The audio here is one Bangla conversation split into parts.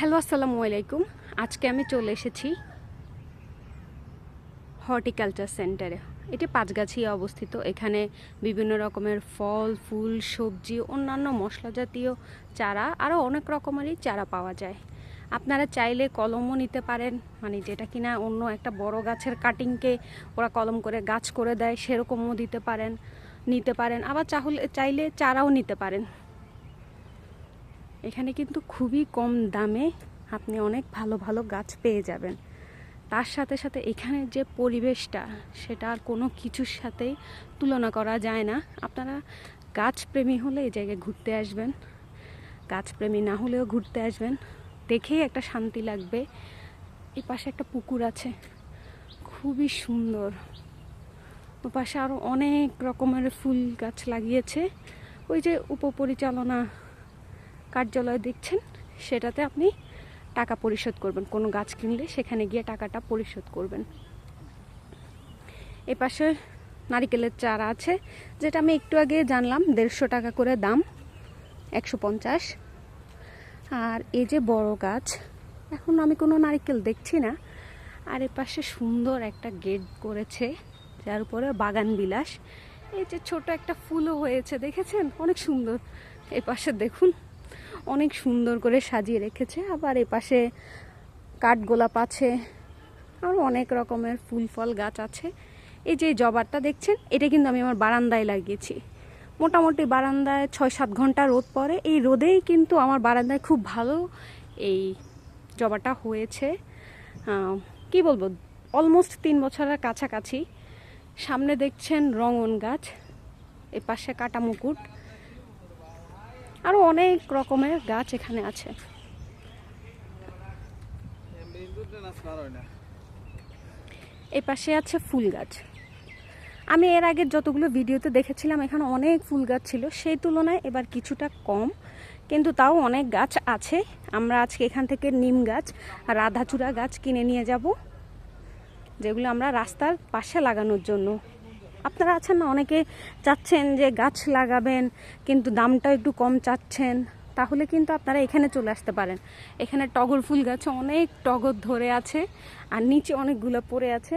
হ্যালো, আসসালামু আলাইকুম। আজকে আমি চলে এসেছি হর্টিকালচার সেন্টারে। এটি পাঁচগাছি অবস্থিত। এখানে বিভিন্ন রকমের ফল, ফুল, সবজি, অন্যান্য মশলা জাতীয় চারা, আরও অনেক রকমেরই চারা পাওয়া যায়। আপনারা চাইলে কলমও নিতে পারেন মানে যেটা কিনা অন্য একটা বড় গাছের কাটিংকে ওরা কলম করে গাছ করে দেয়, সেরকমও দিতে পারেন, নিতে পারেন। আবার চাহলে চাইলে চারাও নিতে পারেন। এখানে কিন্তু খুবই কম দামে আপনি অনেক ভালো ভালো গাছ পেয়ে যাবেন। তার সাথে সাথে এখানে যে পরিবেশটা, সেটা আর কোনো কিছুর সাথেই তুলনা করা যায় না। আপনারা গাছপ্রেমী হলে এই জায়গায় ঘুরতে আসবেন, গাছপ্রেমী না হলেও ঘুরতে আসবেন। দেখেই একটা শান্তি লাগবে। এই পাশে একটা পুকুর আছে, খুবই সুন্দর। ও পাশে আরও অনেক রকমের ফুল গাছ লাগিয়েছে। ওই যে উপপরিচালনা কার্যালয় দেখছেন, সেটাতে আপনি টাকা পরিশোধ করবেন। কোনো গাছ কিনলে সেখানে গিয়ে টাকাটা পরিশোধ করবেন। এ পাশে নারিকেলের চারা আছে, যেটা আমি একটু আগে জানলাম, দেড়শো টাকা করে দাম, একশো পঞ্চাশ। আর এই যে বড় গাছ, এখন আমি কোনো নারিকেল দেখছি না। আর এ পাশে সুন্দর একটা গেট করেছে, যার উপরে বাগান বিলাস। এই যে ছোট একটা ফুলও হয়েছে, দেখেছেন? অনেক সুন্দর। এ পাশে দেখুন। অনেক সুন্দর করে সাজিয়ে রেখেছে। আবার এ পাশে কাঠগোলাপ আছে আরও অনেক রকমের ফুল ফল গাছ আছে। এই যে জবারটা দেখছেন, এটা কিন্তু আমি আমার বারান্দায় লাগিয়েছি। মোটামুটি বারান্দায় ছয় সাত ঘণ্টা রোদ পড়ে। এই রোদেই কিন্তু আমার বারান্দায় খুব ভালো এই জবাটা হয়েছে। কি বলব অলমোস্ট তিন বছরের কাছাকাছি। সামনে দেখছেন রঙন গাছ এ পাশে কাটা মুকুট। আরও অনেক রকমের গাছ এখানে আছে। এ পাশে আছে ফুল গাছ। আমি এর আগে যতগুলো ভিডিওতে দেখেছিলাম, এখানে অনেক ফুল গাছ ছিল। সেই তুলনায় এবার কিছুটা কম, কিন্তু তাও অনেক গাছ আছে। আমরা আজকে এখান থেকে নিম গাছ, রাধাচূড়া গাছ কিনে নিয়ে যাব, যেগুলো আমরা রাস্তার পাশে লাগানোর জন্য আপনারা আছেন না, অনেকে চাচ্ছেন যে গাছ লাগাবেন, কিন্তু দামটা একটু কম চাচ্ছেন, তাহলে কিন্তু আপনারা এখানে চলে আসতে পারেন। এখানে টগর ফুল গাছে অনেক টগর ধরে আছে, আর নিচে অনেকগুলো পড়ে আছে।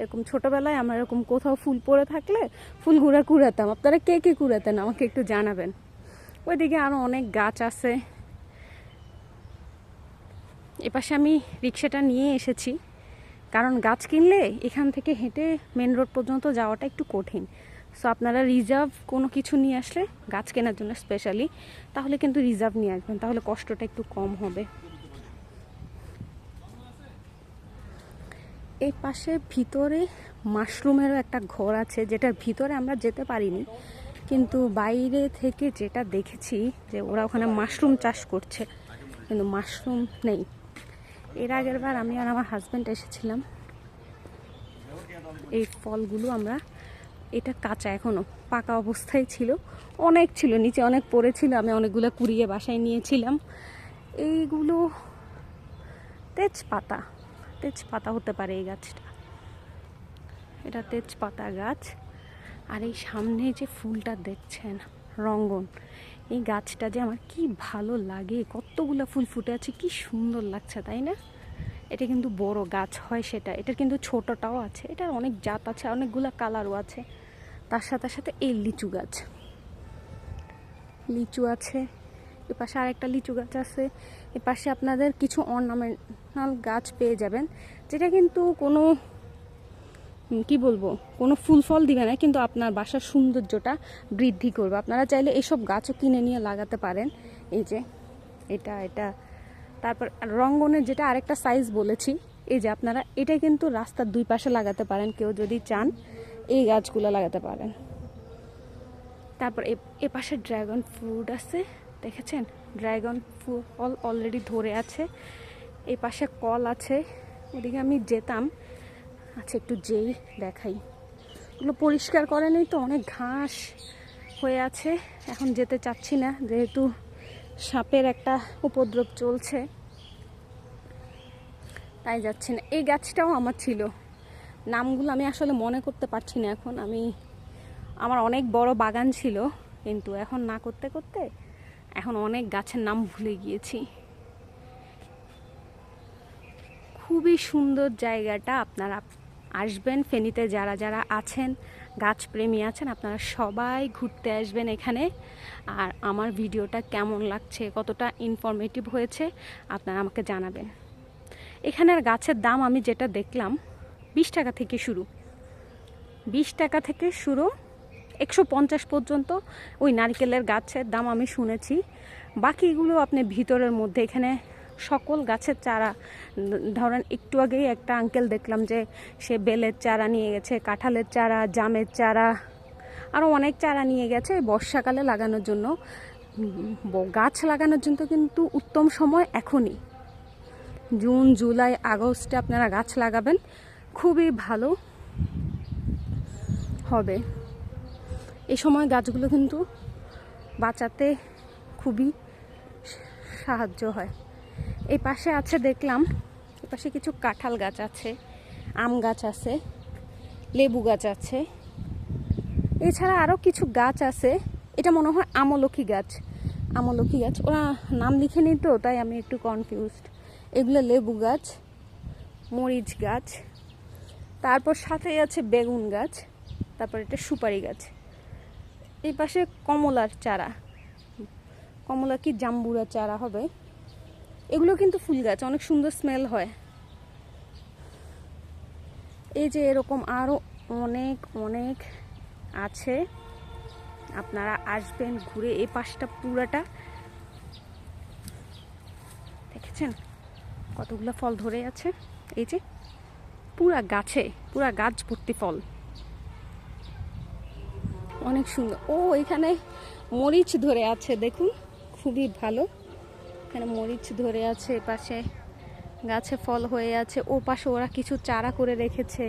এরকম ছোটোবেলায় আমরা এরকম কোথাও ফুল পড়ে থাকলে ফুল ঘুরা কুড়াতাম। আপনারা কে কে কুড়াতেন, আমাকে একটু জানাবেন। ওইদিকে আরও অনেক গাছ আছে। এপাশে আমি রিক্সাটা নিয়ে এসেছি। কারণ গাছ কিনলে এখান থেকে হেঁটে মেন রোড পর্যন্ত যাওয়াটা একটু কঠিন। সো আপনারা রিজার্ভ কোনো কিছু নিয়ে আসলে গাছ কেনার জন্য স্পেশালি তাহলে কিন্তু রিজার্ভ নিয়ে আসবেন, তাহলে কষ্টটা একটু কম হবে। এই পাশে ভিতরে মাশরুমেরও একটা ঘর আছে, যেটার ভিতরে আমরা যেতে পারিনি, কিন্তু বাইরে থেকে যেটা দেখেছি যে ওরা ওখানে মাশরুম চাষ করছে। কিন্তু মাশরুম নেই। এর আগের বার আমি আর আমার হাজব্যান্ড এসেছিলাম। এই ফলগুলো আমরা, এটা কাঁচা এখনও, পাকা অবস্থায় ছিল। অনেক ছিল, নিচে অনেক পড়েছিল, আমি অনেকগুলো কুড়িয়ে বাসায় নিয়েছিলাম। এইগুলো তেজপাতা তেজপাতা হতে পারে এই গাছটা। এটা তেজপাতা গাছ। আর এই সামনে যে ফুলটা দেখছেন রঙ্গন। এই গাছটা যে আমার কি ভালো লাগে, কতগুলো ফুল ফুটে আছে, কি সুন্দর লাগছে, তাই না? এটা কিন্তু বড় গাছ হয় সেটা। এটার কিন্তু ছোটটাও আছে এটার অনেক জাত আছে, অনেকগুলো কালারও আছে। তার সাথে সাথে এই লিচু গাছ। লিচু আছে এ পাশে আরেকটা লিচু গাছ আছে এ পাশে আপনাদের কিছু অর্নামেন্টাল গাছ পেয়ে যাবেন, যেটা কিন্তু কোনো কি বলব, কোনো ফুল ফল দিবে না, কিন্তু আপনার বাসার সৌন্দর্যটা বৃদ্ধি করবে। আপনারা চাইলে এইসব গাছও কিনে নিয়ে লাগাতে পারেন। এই যে, এটা এটা। তারপর রঙ্গনের যেটা আরেকটা সাইজ বলেছি, এই যে আপনারা এটা কিন্তু রাস্তার দুই পাশে লাগাতে পারেন, কেউ যদি চান এই গাছগুলো লাগাতে পারেন। তারপর এ- এ পাশে ড্রাগন ফ্রুট আছে, দেখেছেন? ড্রাগন ফল অলরেডি ধরে আছে। এই পাশে কল আছে ওদিকে আমি যেতাম। আচ্ছা একটু যেই দেখাই। ওগুলো পরিষ্কার করেনি তো অনেক ঘাস হয়ে আছে। এখন যেতে চাচ্ছি না, যেহেতু সাপের একটা উপদ্রব চলছে। তাই যাচ্ছি না। এই গাছটাও আমার ছিল। নামগুলো আমি আসলে মনে করতে পারছি না এখন। আমি, আমার অনেক বড় বাগান ছিল, কিন্তু এখন না করতে করতে এখন অনেক গাছের নাম ভুলে গিয়েছি। খুবই সুন্দর জায়গাটা, আপনারা আসবেন, ফেনীতে যারা যারা আছেন, গাছপ্রেমী আছেন, আপনারা সবাই ঘুরতে আসবেন এখানে। আর আমার ভিডিওটা কেমন লাগছে, কতটা ইনফরমেটিভ হয়েছে, আপনারা আমাকে জানাবেন। এখানের গাছের দাম আমি যেটা দেখলাম, বিশ টাকা থেকে শুরু। বিশ টাকা থেকে শুরু, একশো পঞ্চাশ পর্যন্ত ওই নারকেলের গাছের দাম আমি শুনেছি। বাকিগুলো আপনি ভিতরের মধ্যে এখানে সকল গাছের চারা, ধরেন একটু আগেই একটা আঙ্কেল দেখলাম যে সে বেলের চারা নিয়ে গেছে, কাঁঠালের চারা, জামের চারা আরও অনেক চারা নিয়ে গেছে বর্ষাকালে লাগানোর জন্য। গাছ লাগানোর জন্য কিন্তু উত্তম সময় এখনই। জুন, জুলাই, আগস্টে আপনারা গাছ লাগাবেন, খুবই ভালো হবে। এই সময় গাছগুলো কিন্তু বাঁচাতে খুবই সাহায্য হয়। এই পাশে আছে দেখলাম, এই পাশে কিছু কাঁঠাল গাছ আছে, আম গাছ আছে, লেবু গাছ আছে। এছাড়া আরও কিছু গাছ আছে, এটা মনে হয় আমলকি গাছ। আমলকি গাছ, ওরা নাম লিখে নি তো, তাই আমি একটু কনফিউজড এগুলো লেবু গাছ, মরিচ গাছ, তারপর সাথেই আছে বেগুন গাছ, তারপর এটা সুপারি গাছ। এই পাশে কমলার চারা, কমলা কি জাম্বুরা চারা হবে? এগুলো কিন্তু ফুল গাছ, অনেক সুন্দর স্মেল হয়। এই যে এরকম আরও অনেক অনেক আছে। আপনারা আসবেন ঘুরে এই পাশটা পুরাটা। দেখেছেন? কতগুলো ফল ধরে আছে। এই যে পুরা গাছে, পুরা গাছ ভর্তি ফল। অনেক সুন্দর। ও, এখানে মরিচ ধরে আছে, দেখুন। খুবই ভালো। এখানে মরিচ ধরে আছে পাশে গাছে ফল হয়ে আছে ও পাশে ওরা কিছু চারা করে রেখেছে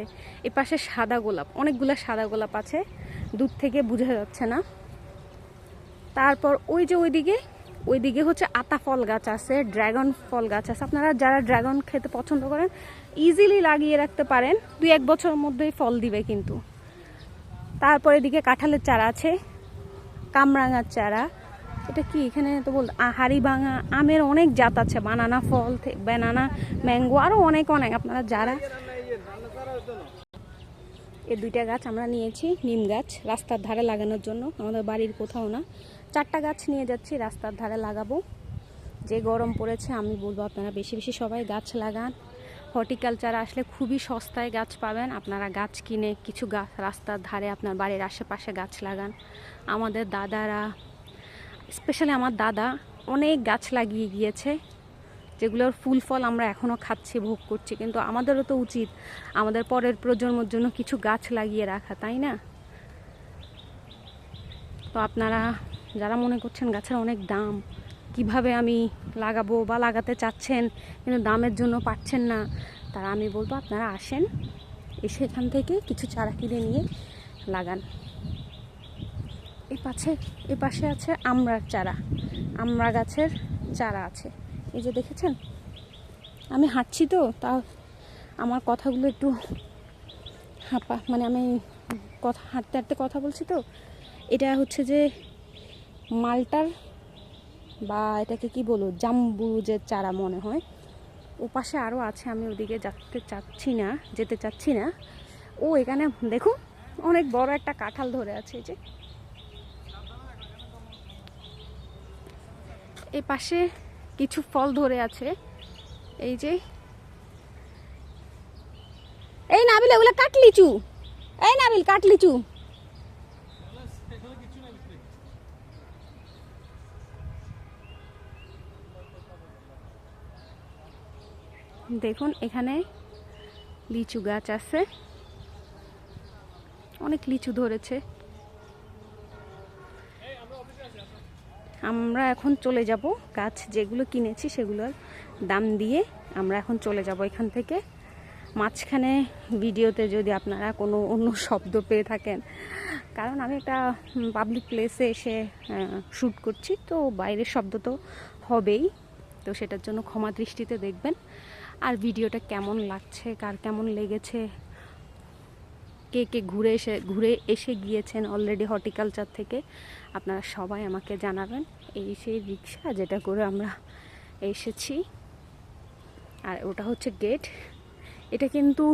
এ পাশে সাদা গোলাপ, অনেকগুলো সাদা গোলাপ আছে, দূর থেকে বোঝা যাচ্ছে না। তারপর ওই যে ওইদিকে ওইদিকে হচ্ছে আতা ফল গাছ আছে, ড্রাগন ফল গাছ আছে। আপনারা যারা ড্রাগন খেতে পছন্দ করেন ইজিলি লাগিয়ে রাখতে পারেন, দুই এক বছরের মধ্যেই ফল দিবে কিন্তু। তারপর এদিকে কাঁঠালের চারা আছে, কামরাঙার চারা এটা কি এখানে তো বল হাড়ি ভাঙা আমের অনেক জাত আছে, বানানা ফল ব্যানানা ম্যাঙ্গো আরও অনেক অনেক, আপনারা যারা এই দুইটা গাছ আমরা নিয়েছি, নিম গাছ, রাস্তার ধারে লাগানোর জন্য, আমাদের বাড়ির কোথাও না। চারটা গাছ নিয়ে যাচ্ছি, রাস্তার ধারে লাগাবো। যে গরম পড়েছে, আমি বলব আপনারা বেশি বেশি সবাই গাছ লাগান। হর্টিকালচার আসলে খুবই সস্তায় গাছ পাবেন, আপনারা গাছ কিনে কিছু গাছ রাস্তার ধারে আপনার বাড়ির আশেপাশে গাছ লাগান। আমাদের দাদারা স্পেশালি আমার দাদা অনেক গাছ লাগিয়ে গিয়েছে, যেগুলোর ফুল ফল আমরা এখনও খাচ্ছি, ভোগ করছি। কিন্তু আমাদেরও তো উচিত আমাদের পরের প্রজন্মের জন্য কিছু গাছ লাগিয়ে রাখা, তাই না? তো আপনারা যারা মনে করছেন গাছের অনেক দাম, কীভাবে আমি লাগাবো বা লাগাতে চাচ্ছেন, কিন্তু দামের জন্য পাচ্ছেন না, তারা আমি বলব আপনারা আসেন, এসে এখান থেকে কিছু চারা কিনে নিয়ে লাগান। এই পাশে এ পাশে আছে আমড়ার চারা। আমড়া গাছের চারা আছে। এই যে দেখেছেন? আমি হাঁটছি তো তা আমার কথাগুলো একটু হাঁপা মানে আমি কথা, হাঁটতে হাঁটতে কথা বলছি তো। এটা হচ্ছে যে মালটার বা এটাকে কি বলব জাম্বুরুজের চারা মনে হয়। ও পাশে আরও আছে, আমি ওদিকে যেতে চাচ্ছি না, যেতে চাচ্ছি না। ও এখানে, দেখুন, অনেক বড় একটা কাঁঠাল ধরে আছে, এই যে। এই পাশে কিছু ফল ধরে আছে। এই যে। এই নাবিল এগুলো কাটলিচু এই নাবিল কাটলিচু দেখুন, এখানে লিচু গাছ আছে। অনেক লিচু ধরেছে। আমরা এখন চলে যাব গাছ যেগুলো কিনেছি সেগুলোর দাম দিয়ে আমরা এখন চলে যাব এখান থেকে। মাঝখানে ভিডিওতে যদি আপনারা কোনো অন্য শব্দ পেয়ে থাকেন, কারণ আমি একটা পাবলিক প্লেসে এসে শ্যুট করছি, তো বাইরের শব্দ তো হবেই, তো সেটার জন্য ক্ষমা দৃষ্টিতে দেখবেন। আর ভিডিওটা কেমন লাগছে, কার কেমন লেগেছে কে কে ঘুরে এসে ঘুরে এসে গিয়েছেন অলরেডি হর্টিকালচার থেকে, আপনারা সবাই আমাকে জানাবেন। এই সেই রিক্সা যেটা করে আমরা এসেছি। আর ওটা হচ্ছে গেট এটা কিন্তু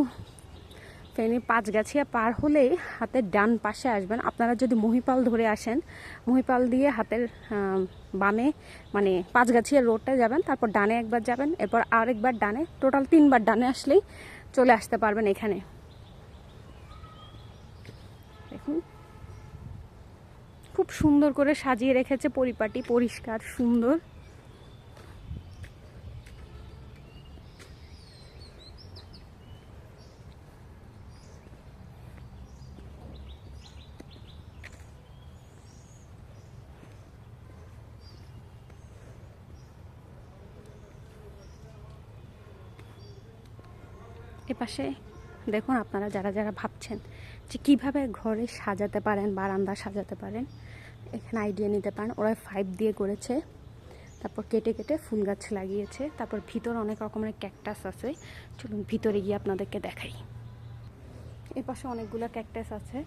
ফেনী পাঁচগাছিয়া পার হলেই হাতের ডান পাশে আসবেন। আপনারা যদি মহিপাল ধরে আসেন, মহিপাল দিয়ে হাতের বামে মানে পাঁচগাছিয়া রোডটা যাবেন, তারপর ডানে একবার যাবেন, এরপর আরেকবার ডানে টোটাল তিনবার ডানে আসলেই চলে আসতে পারবেন এখানে। দেখুন। খুব সুন্দর করে সাজিয়ে রেখেছে পরিপাটি পরিষ্কার সুন্দর। এপাশে দেখুন, আপনারা যারা যারা ভাবছেন যে কীভাবে ঘরে সাজাতে পারেন, বারান্দা সাজাতে পারেন, এখানে আইডিয়া নিতে পারেন। ওরা ফাইভ দিয়ে করেছে, তারপর কেটে কেটে ফুল গাছ লাগিয়েছে, তারপর ভিতর অনেক রকমের ক্যাকটাস আছে। চলুন ভিতরে গিয়ে আপনাদেরকে দেখাই। এ পাশে অনেকগুলো ক্যাকটাস আছে।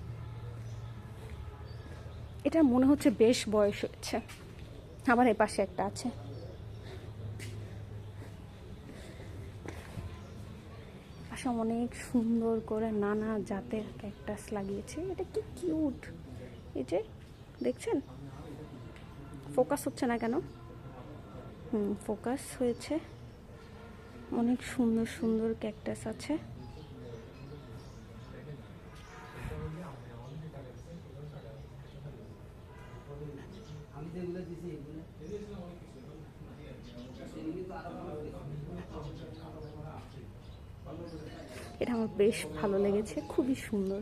এটা মনে হচ্ছে বেশ বয়স হয়েছে। আবার এ পাশে একটা আছে। পাশে অনেক সুন্দর করে নানা জাতের ক্যাকটাস লাগিয়েছে। এটা কি কিউট এই যে, দেখছেন? ফোকাস হচ্ছে না কেন? হুম ফোকাস হয়েছে। অনেক সুন্দর সুন্দর ক্যাকটাস আছে। এটা আমার বেশ ভালো লেগেছে খুবই সুন্দর।